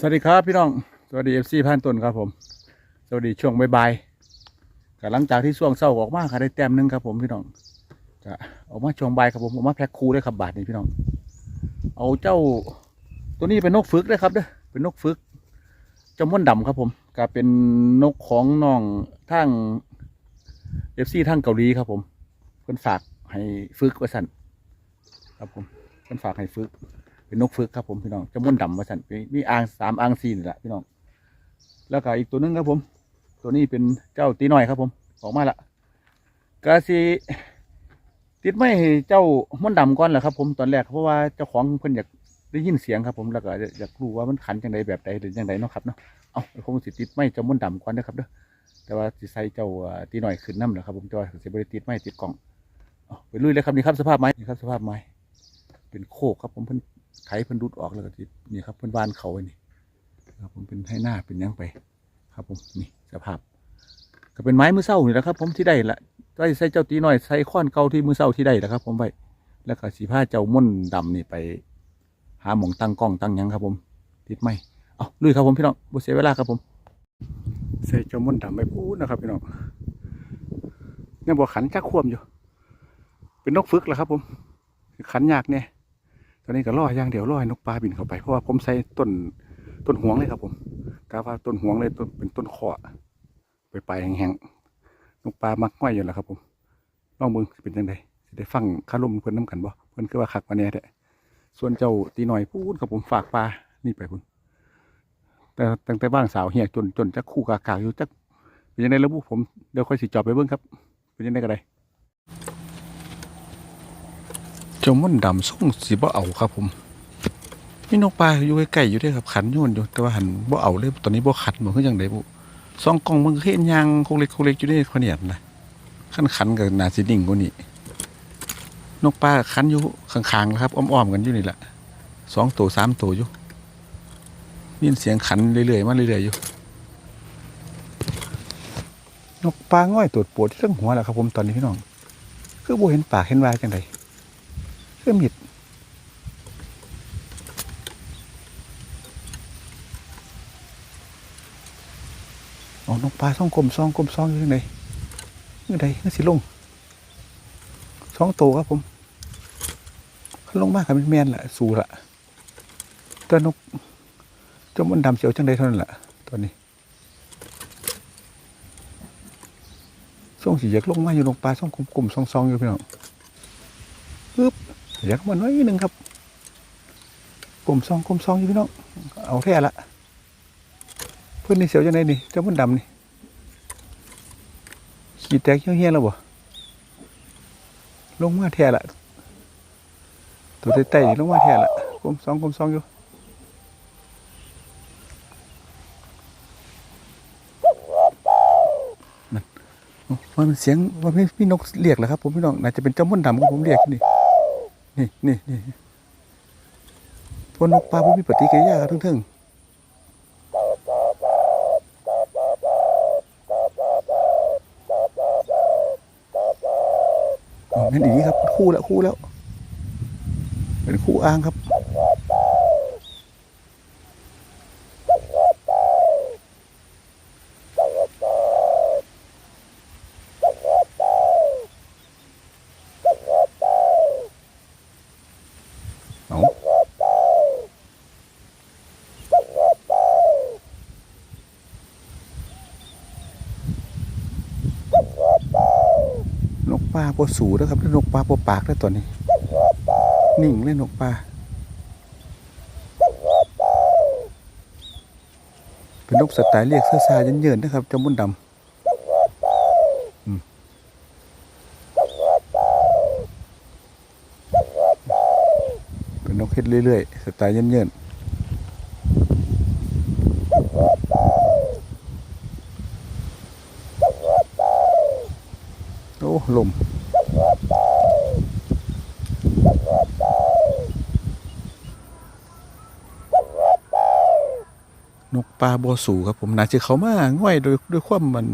สวัสดีครับพี่น้อง สวัสดีเอฟซีพันต้นครับผม สวัสดีช่วงบ่ายๆก็หลังจากที่ช่วงเศร้าออกมาค่ะได้แต้มหนึงครับผมพี่น้องก็ออกมาช่วงบ่ายครับผมออกมาแพ็คคูเลยครับบาทนี้พี่น้อง เอาเจ้าตัวนี้เป็นนกฝึกเลยครับเด้อเป็นนกฝึกเจ้าม่วนดำครับผมก็เป็นนกของน้องทางเอฟซีทางเกาหลีครับผมเพิ่นฝากให้ฝึกว่าสั่นครับผมเพิ่นฝากให้ฝึก เป็นนกฝึกครับผมพี่น้องจะม่วนดำมาสั่นมีอ่างสามอ่างสี่นี่แหละพี่น้อง แล้วก็อีกตัวหนึงครับผม ตัวนี้เป็นเจ้าตีน้อยครับ ผม ออกมาละกาสีติดไม่เจ้าม่วนดำก่อนแหละครับ ผมตอนแรกเพราะว่าเจ้าของเพิ่นอยากได้ยินเสียงครับผมแล้วก็อยากรู้ว่ามันขันจังใดแบบใดหรือจังใดเนาะครับเนาะเอาคงสิติดไม่เจ้าม่วนดำก่อนนะครับเด้อแต่ว่าสิใส่เจ้าตีน้อยขึ้นน้ำแหละครับผมแต่ว่าสิบริติดไม่ติดกล่องไปลุยเลยครับนี่ครับสภาพไม้นี่ครับสภาพไม้เป็นโคกครับผมเพิ่น ไถเพิ่นรุดออกแล้วก็สินี่ครับเพิ่นวานเขาไว้นี่ครับผมเป็นให้หน้าเป็นยังไป ครับผมนี่สภาพ ก็เป็นไม้มือเศร้านี่แหละครับ ผมที่ได้ละไว้ใส่เจ้าตีน้อยใส่ค้อนเก่าที่มือเศร้าที่ได้แหละครับ ผมไปแล้วก็สีผ้าเจ้าม่นดำนี่ไป หาหมองตั้งกล้องตั้งยังครับ ผมติดไหมเอาลุยครับผมพี่น้องบ่เสียเวลาครับผม ใส่เจ้าม่นดำไปพูดนะครับพี่น้องเนี่ยบ่ขันจักควมอยู่ เป็นนกฝึกแหละครับ ผมขันยากเนี่ย อนนี้ก็ล่อย่างเดียวล่อให้นกปลาบินเข้าไปเพราะว่าผมใส่ต้นต้นหวงเลยครับผมกาว่าต้นหวงเลยต้นเป็นต้นขอไปไปลายแห้งๆนกปลามักง่อยอยู่แล้วครับ ผมลองมึงเป็นยังไงสิได้ฟังคารมเพิ่นน้กันบ่เพิ่นคือว่าคักมาแน่แท้ส่วนเจ้าตีหน่อยพูดครับผมฝากปลานี่ไปพุ่นแต่ตั้งแต่บ้างสาวเฮียจนจนจักคู่กากาอยู่จักเป็นยังไงแล้วบุผมเดี๋ยวค่อยสิจอบไปเบิ่งครับ เป็นยังไงก็ได้ จ้าม่อนดำส่งสีบ่เอาครับผมมีนกปลาอยู่ใกล้ๆอยู่ด้วยครับขันโยนอยู่แต่ว่าหันบ่เอาเลยตอนนี้บ่ขันบ่คือจังไดบุสองกล่องมันเห็นยางโคกเล็กโคกเล็กอยู่ในขเนียดนะขันขันกับนาสิดิ่งกว่านี้นกปลาขันอยู่ข้างๆนะครับอ้อมๆกันอยู่นี่แหละสองตัวสามตัวอยู่มีเสียงขันเรื่อยๆมาเรื่อยๆอยู่นกปลาง่อยตัวปวดที่เรื่องหัวแหละครับผมตอนนี้พี่น้อง คือบ่เห็นปากเห็นวายจังได เพื่อมิดเอานกปลาซ่องกลมซ่องกลมซ่องอยู่ที่ไหนนี่ใดนี่สิลงสองโตครับผมเขาลงมากกับเป็นแมนแหละสูละตัวนกเจ้ามันดำเสียวจังใดเท่านั้นแหละตัวนี้ส่งสีอยากลงมาอยู่ลงปลาซ่องกลมๆซ่องๆอยู่พี่น้องปึ๊บ เดี๋ยวมันไว้นิดนึงครับกลมซองกลมซองอยู่พี่น้องเอาแท้ละเพื่อนนี่เสียวจังไดนี่เจ้ามันดำนี่ขีดแตกเหี้ยๆแล้วบ่ลงมาแท้ละตัวใต้ๆนี่ลงมาแท้ละกลมซองกลมซองอยู่มันว่ามันเสียงว่าไม่พี่นกเรียกเหรอครับผมพี่น้องน่าจะเป็นเจ้าม่นดำของผมเรียกนี่ นี่นี่นี่พวกนกปลาพวกมีปฏิกิริยาครับทึ่งๆอ๋อนั่นอีกครับคู่แล้วคู่แล้ว เป็นคู่อ้างครับ ปลาปสูนะครับนกปลาปปากได้วตัวนี้นิ่งเลยนกปลาเป็นนกสไตล์เรียกเสื้อซาเยินๆนะครับจมุนดำเป็นนกเฮ็ดเรื่อยๆสไตล์เยินๆโอ้ลม ปลาบัวสูครับผมน่าจะเขามาง่อยโดยด้วยความมัน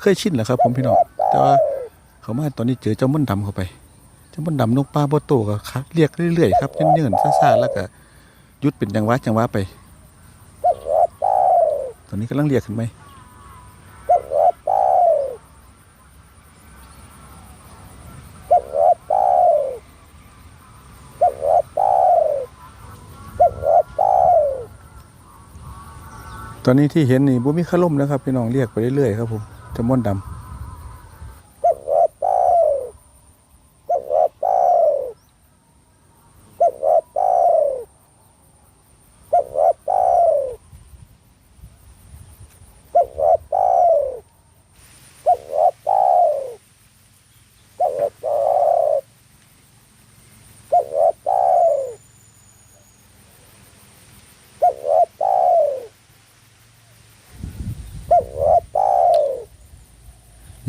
เคยชินแหละครับ ผมพี่น้องแต่ว่าเขามาตอนนี้เจอเจ้ามันดำเข้าไปเจ้ามันดำนกปลาบัวโตก็ครับเรียกเรื่อยๆครับเนื่อนๆซ่าๆแล้วก็ยุดเป็นจังหวะจังหวะไป ตอนนี้กำลังเรียกขึ้นไหม ตอนนี้ที่เห็นนี่บุมีขล่มนะครับพี่น้องเรียกไปเรื่อยๆครับผมจะม่วนดำ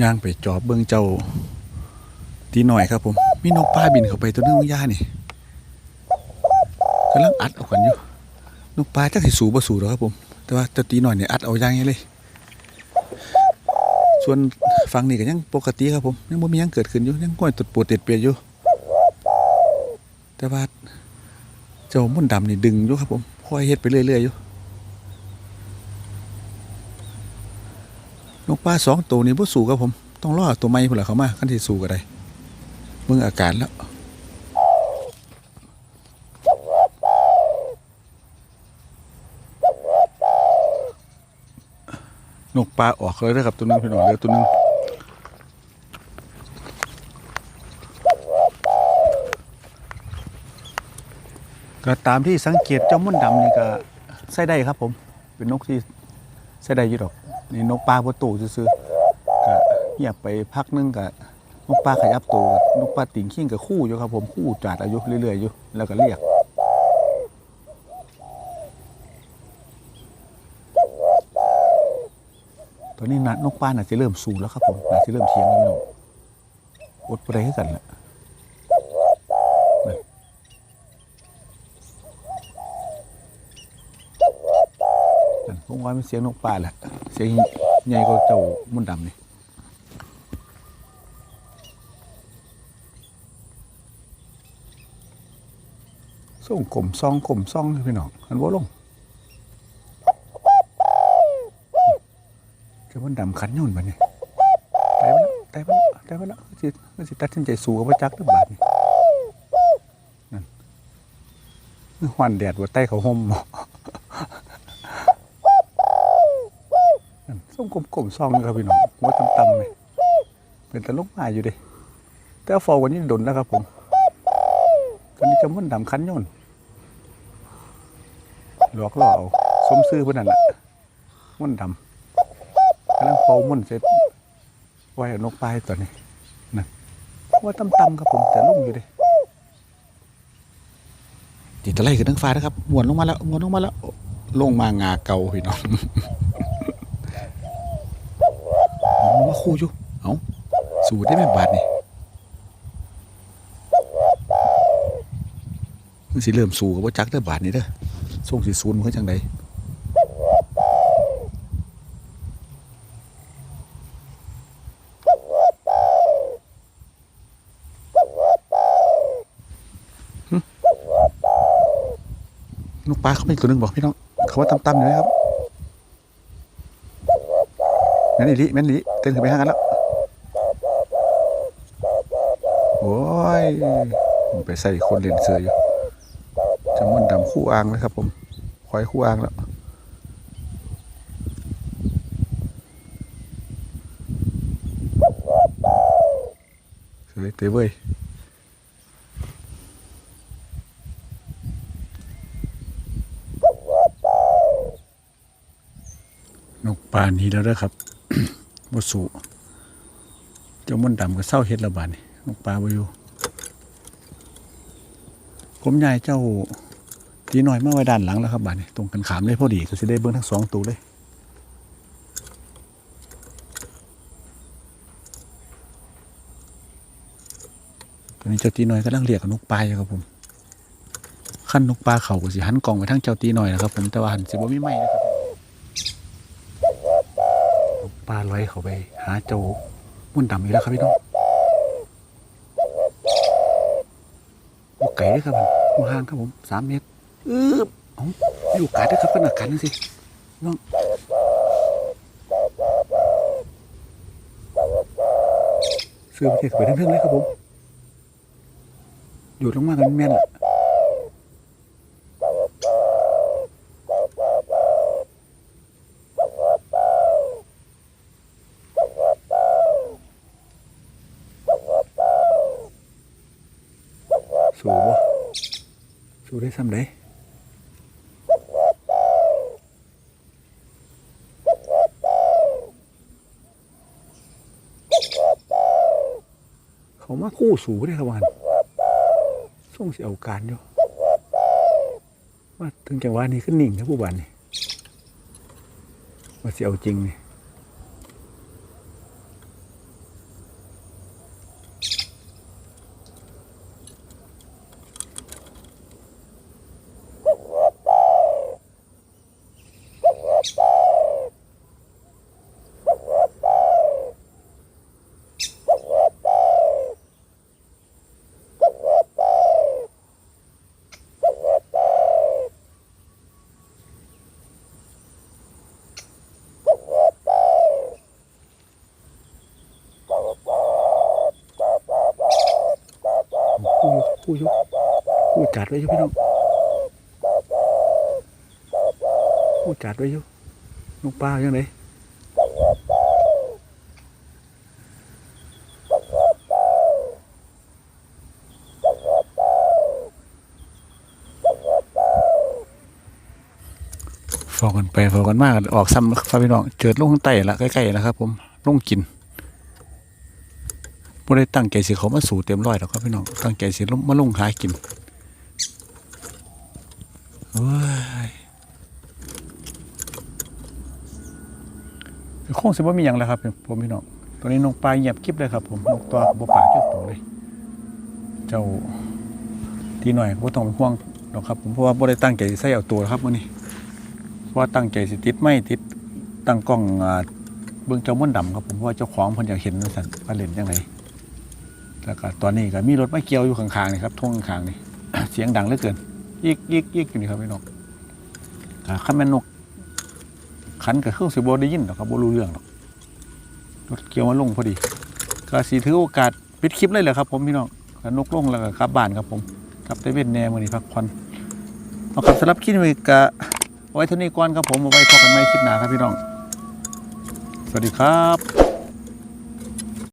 ย่างไปจอบเบิ้องเจ้าตีหน่อยครับผม มีนกป้าบินเข้าไปตัวนึงย่านี่กำลังอัดเอากันอยู่นกปลาจักสิสูบ่สูหรอกครับผม แต่ว่าเจ้าตีหน่อยเนี่ยอัดเอาอย่างนี้เลย ส่วนฟังนี่ก็ยังปกติครับผมยังบ่มียังเกิดขึ้นอยู่ยังก้อยตดปวดเต็ดเปียอยู่ แต่ว่าเจ้ามุ่นดำนี่ดึงอยู่ครับผมคอยเฮ็ดไปเรื่อยๆอยู่ นกปลาสองตัวนี้บ่สู้กับผม ต้องรอตัวใหม่พุ่นล่ะเขามาคันที่สู้ก็ได้เบิ่งอาการแล้วนกปลาออกเลยนะครับตัวนึงพี่น้องเลือตัวนึงก็ตามที่สังเกตเจ้ามุ่นดำนี่ก็ใส่ได้ครับผม เป็นนกที่ใส่ได้ยู่ดอก นี่นกปลาบนตู่ซื่อๆก็เงียบไปพักนึงก็นกปลาขยับตัวนกปลาติ่งขิ้งกับคู่อยู่ครับผมคู่จัดอายุเรื่อยๆอยู่แล้วก็เรียกตอนนี้นะนกปลาน่ะจะเริ่มสูงแล้วครับผมน่าจะเริ่มเทียงแล้วนอดไปได้ให้กันละนั่นนั่นผมว่าเป็นเสียงนกปลาแหละ เสียงใหญ่กว่าเจ้ามุนดำนี่ส่งกลมซองกลมซองพี่น้องอันว่าลงเจ้ามันดำขันยุ่นบัดนี้ตายไปแล้วตายไปแล้วตายไปแล้วสิสิตัดสินใจสู้กับพระจักรหรือบาดนี่นั่นหวันแดดว่าใต้เขาห่ม นั่นส้มกลมกลมๆซองอยู่ครับพี่น้องหัวต่ำๆเลยเป็นตะลุกมาอยู่ดิแต่ฟอวันนี้ดนแล้วครับผมตอนนี้จ้ามันดำขันย่นหลอกล่อเอาสมซื้อเพื่อนนั่นแหละมันดำกำลังเป่ามุ่นเสร็จไว้นกปลายตัวนี้นะว่าต่ำๆครับผมแต่ลุ่งอยู่ดิติดตะไลขึ้นทั้งฟ้านะครับมวนลงมาแล้วมวนลงมาแล้วลงมางาเก่าพี่น้อง เอามาคู่อยู่ เอาสูดได้ไหมบาทนี่มันสิเริ่มสู่กับว่าจักเด้บาทนี่เด้อส่งสิศูนมันคือจังไดนกปลาเขาเป็นตัวหนึ่งบอกพี่น้อง เขาว่าต่ำๆอยู่นะครับแม่นอีลิแม่นอีลิ เต้นขึ้นไปห้างกันแล้ว โอ้ย ไปใส่คนเล่นเสืออยู่จะม่วนดำคู่อ่างเลยครับผมคอยคู่อ่างแล้วเสือเตะเว้ยนกปลานี้แล้วเด้อครับ บ่สูเจ้ามนดำก็เศร้าเฮ็ดและบาดนี่นกปลาบ่อยู่ผมยายเจ้าตีน้อยมาไว้ด้านหลังแล้วครับบาดนี่ตรงกันขามเลยพอดีก็สิได้เบิ่งทั้งสองตัวเลยตอนนี้เจ้าตีน้อยกำลังเรียกกับนกปลาอยู่ครับผมขั้นนกปลาเขาก็สิหันกล่องไปทางเจ้าตีน้อยนะครับผมแต่ว่าหันสิบ่มีไม้นะ ปลาลอยเข้าไป หาเจ้ามุ่นดำอีกแล้วครับพี่น้องว่าไก่ด้วยครับผมว่าห่างครับผมสามเมตรอื้อโอามีโอกาสด้วยครับขนาดกันสิน้องเสื้อไปเทกไปทั้งๆเลยครับผม อยู่ตลงมากันแม่นละ สู้ได้ซ้ำได้เขามาคู่สูได้ครับวันส่งเสียอาการอยู่ว่าถึงจังหวะนี้ขึ้นนิ่งนะผู้บันนี่ว่าเสียเอาจริงนี่ คู่อยู่คู่อยู่คู่จัดไว้อยู่พี่น้องคู่จัดไว้อยู่ลูกปลาย่างไรฟอกันไปฟอกันมากออกซ้ำครับพี่น้องเจิดลงข้างใต้ละใกล้ๆนะครับ ผมลงกิน บ่ได้ตั้งใจสิเขามาสู่เต็มร้อยหรอกครับพี่น้องตั้งใจสิลงมาลงหากินเฮ้ยคงสิบ่มีหยังแล้วครับผมพี่น้องตัวนี้นกปลาเงียบกริบเลยครับผมนกตัวบ่ปากเจ้าตัวเลย เจ้าทีหน่อยบ่ต้องเป็นห่วงหรอกครับ ผมเพราะว่าบ่ได้ตั้งใจสิใส่เอาตัวครับมื้อนี้เพราะว่าตั้งใจสิติดไม้ติดตั้งกล้องเบิ่งเจ้าม่อนดำครับผมเพราะว่าเจ้าของเพิ่นอยากเห็นว่าซั่นว่าเล่นจังได แล้วก็ตอนนี้ก็มีรถไมาเกี่ยวอยู่ข้างๆนี่ครับทุ่งข้างๆนี่ เสียงดังเหลือเกินยิกยิกยิกอยู่นี่ครับพี่น้องก็ขันแม่นนกขันกับเครื่องสิบได้ยินหรอกครับบรู้เรื่องหรอกรถเกี่ยวมาลงพอดีก็สีถือโอกาสปิดคลิปเลยเหรอครับ ผมพี่น้องนกลงแล้วก็กลับบ้านครับผมกลับไปเวียนแนมือนี้พักผ่อนเอาครับสำหรับคลิปนี้ก็เอาไว้เท่านี้ก่อนครับผมเอาไว้พบกันใหม่คลิปหน้าครับพี่น้อง สวัสดีครับ